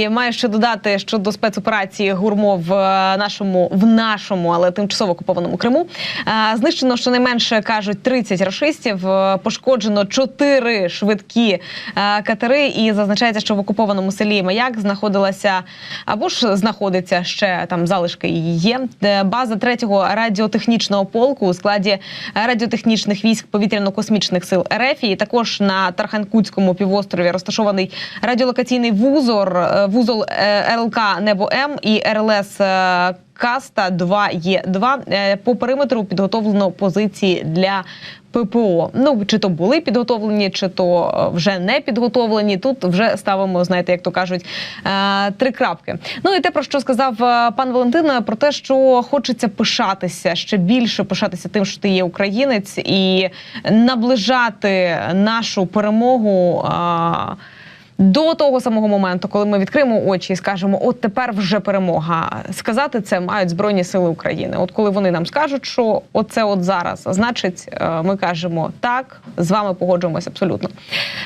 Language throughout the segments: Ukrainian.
Маю ще додати щодо спецоперації гурмо в е, нашому в нашому, але тимчасово окупованому Криму. Е, Знищено щонайменше кажуть 30 рашистів. е, Пошкоджено 4 швидкі катери. І зазначається, що в окупованому селі Маяк знаходилася або ж знаходиться ще там залишки її є. База 3-го радіотехнічного полку у складі радіотехнічних військ повітряно-космічних сил РФ. І також на Тарханкутському півострові розташований радіолокаційний вузор, вузол е, РЛК Небо М і РЛС е, Каста 2 є 2 По периметру підготовлено позиції для ППО. Ну чи то були підготовлені, чи то е, вже не підготовлені. Тут вже ставимо, знаєте, як то кажуть, е, три крапки. Ну і те, про що сказав е, пан Валентин, про те, що хочеться пишатися ще більше пишатися тим, що ти є українець, і наближати нашу перемогу. До того самого моменту, коли ми відкриємо очі і скажемо, от тепер вже перемога. Сказати це мають збройні сили України. От коли вони нам скажуть, що оце от зараз, значить, е, ми кажемо так, з вами погоджуємося абсолютно.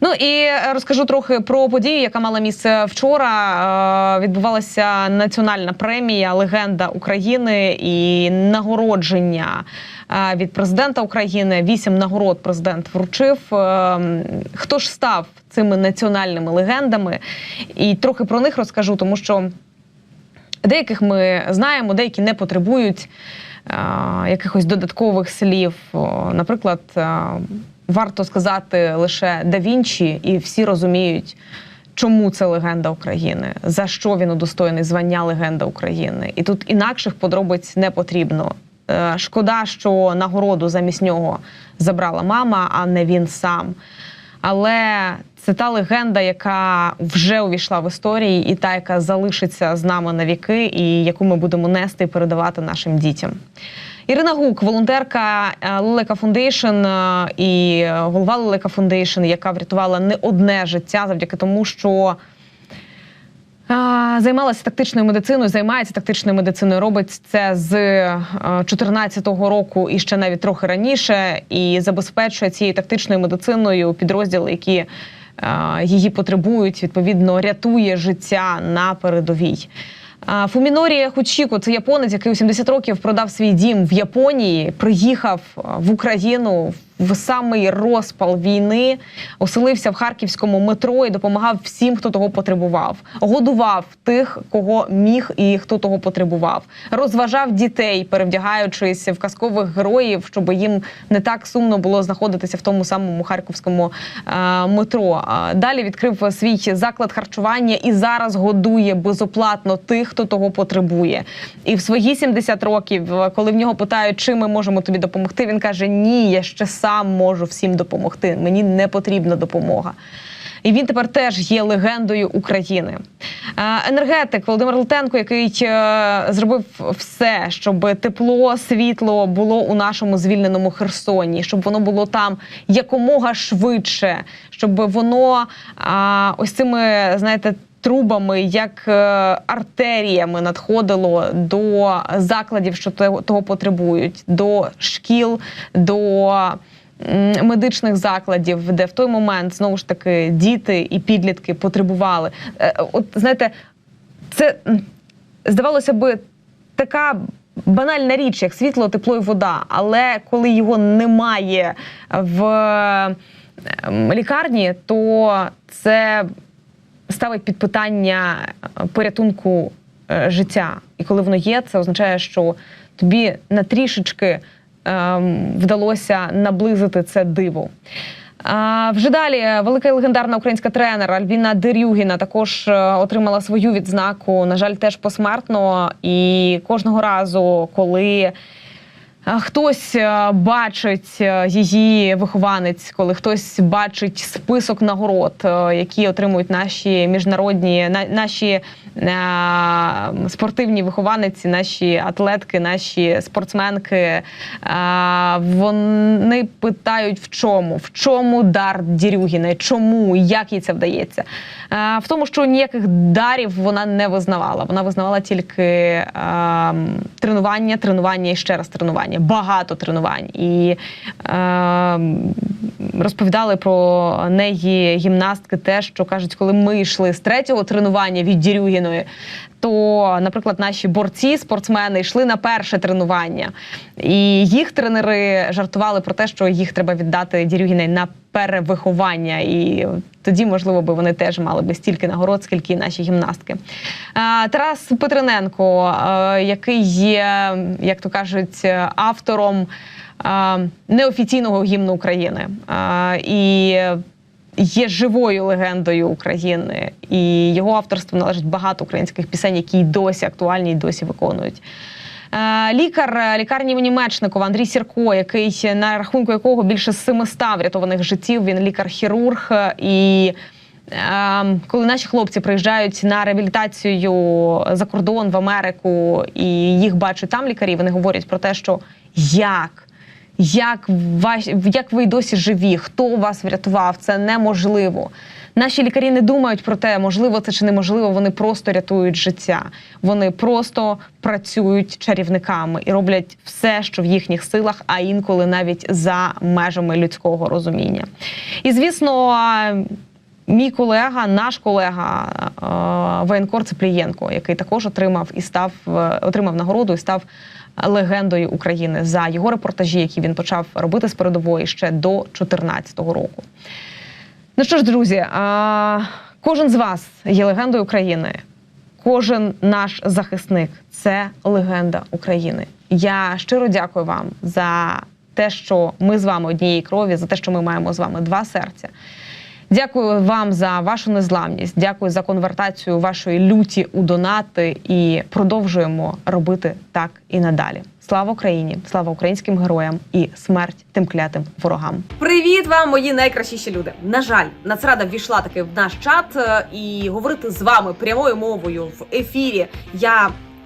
Ну і е, розкажу трохи про подію, яка мала місце вчора. Е, Відбувалася національна премія Легенда України і нагородження від президента України. Вісім нагород президент вручив. Е, Хто ж став цими національними легендами? І трохи про них розкажу, тому що деяких ми знаємо, деякі не потребують е, якихось додаткових слів. Наприклад, е, варто сказати лише да Вінчі, і всі розуміють. Чому це легенда України? За що він удостоєний звання легенда України? І тут інакших подробиць не потрібно. Е, Шкода, що нагороду замість нього забрала мама, а не він сам. Але це та легенда, яка вже увійшла в історії, і та, яка залишиться з нами на віки, і яку ми будемо нести і передавати нашим дітям. Ірина Гук, волонтерка е, Лелека Фундейшн е, і голова Лелека Фундейшн, яка врятувала не одне життя завдяки тому, що Займалася тактичною медициною, займається тактичною медициною. Робить це з 2014 року і ще навіть трохи раніше, і забезпечує цією тактичною медициною підрозділи, які її потребують. Відповідно, рятує життя на передовій. Фумінорі Хучіко це японець, який у 70 років продав свій дім в Японії, приїхав в Україну в самий розпал війни, оселився в харківському метро і допомагав всім, хто того потребував. Годував тих, кого міг і хто того потребував. Розважав дітей, перевдягаючись в казкових героїв, щоб їм не так сумно було знаходитися в тому самому харківському е, метро. Далі відкрив свій заклад харчування і зараз годує безоплатно тих, хто того потребує. І в свої 70 років, коли в нього питають, чим ми можемо тобі допомогти, він каже: Ні, я ще сам можу всім допомогти. Мені не потрібна допомога. І він тепер теж є легендою України. Е, Енергетик Володимир Лутенко, який е, зробив все, щоб тепло, світло було у нашому звільненому Херсоні, щоб воно було там якомога швидше, щоб воно ось цими, знаєте. Трубами, як е, артеріями надходило до закладів, що того потребують, до шкіл, до медичних закладів, де в той момент знову ж таки діти і підлітки потребували. Е, От знаєте, це здавалося би така. Банальна річ, як світло, тепло і вода. Але коли його немає в ем, лікарні, то це ставить під питання порятунку е, життя. І коли воно є, це означає, що тобі на трішечки вдалося наблизити це диво. А вже далі велика і легендарна українська тренер Альбіна Дерюгіна також е, отримала свою відзнаку. На жаль, теж посмертно. І кожного разу, коли Хтось е, бачить е, її вихованець, коли хтось бачить список нагород, е, які отримують наші міжнародні на- наші спортивні вихованиці, наші атлетки, наші спортсменки. Вони питають, в чому, в чому дар Дірюгіна, чому, як їй це вдається. В тому, що ніяких дарів вона не визнавала. Вона визнавала тільки е, тренування, тренування і ще раз тренування, багато тренувань. І е, розповідали про неї гімнастки, те, що кажуть, коли ми йшли з третього тренування від Дірюгіної, то, наприклад, наші борці, спортсмени йшли на перше тренування, і їх тренери жартували про те, що їх треба віддати Дірюгіній на перевиховання, і тоді, можливо, би вони теж мали би стільки нагород, скільки і наші гімнастки. Тарас Петрененко, е, який є, як то кажуть, автором е, неофіційного гімну України е, і є живою легендою України, і його авторству належить багато українських пісень, які й досі актуальні і досі виконують. Е, Лікар е, лікарні імені Мечникова Андрій Сірко, який на рахунку якого більше 700 врятованих життів. Він лікар-хірург. І е, коли наші хлопці приїжджають на реабілітацію за кордон в Америку, і їх бачать там лікарі, вони говорять про те, що як. Як, ваш, як ви досі живі? Хто вас врятував? Це неможливо. Наші лікарі не думають про те, можливо це чи неможливо. Вони просто рятують життя. Вони просто працюють чарівниками і роблять все, що в їхніх силах, а інколи навіть за межами людського розуміння. І звісно. Мій колега, наш колега е, воєнкор Цеплієнко, який також отримав і став е, отримав нагороду і став легендою України за його репортажі, які він почав робити з передової ще до 2014 року. Ну що ж, друзі, а, кожен з вас є легендою України. Кожен наш захисник це легенда України. Я щиро дякую вам за те, що ми з вами однієї крові, за те, що ми маємо з вами два серця. Дякую вам за вашу незламність. Дякую за конвертацію вашої люті у донати і продовжуємо робити так і надалі. Слава Україні! Слава українським героям і смерть тим клятим ворогам. Привіт вам, мої найкращіші люди. На жаль, Нацрада ввійшла таки в наш чат е, і говорити з вами прямою мовою в ефірі я.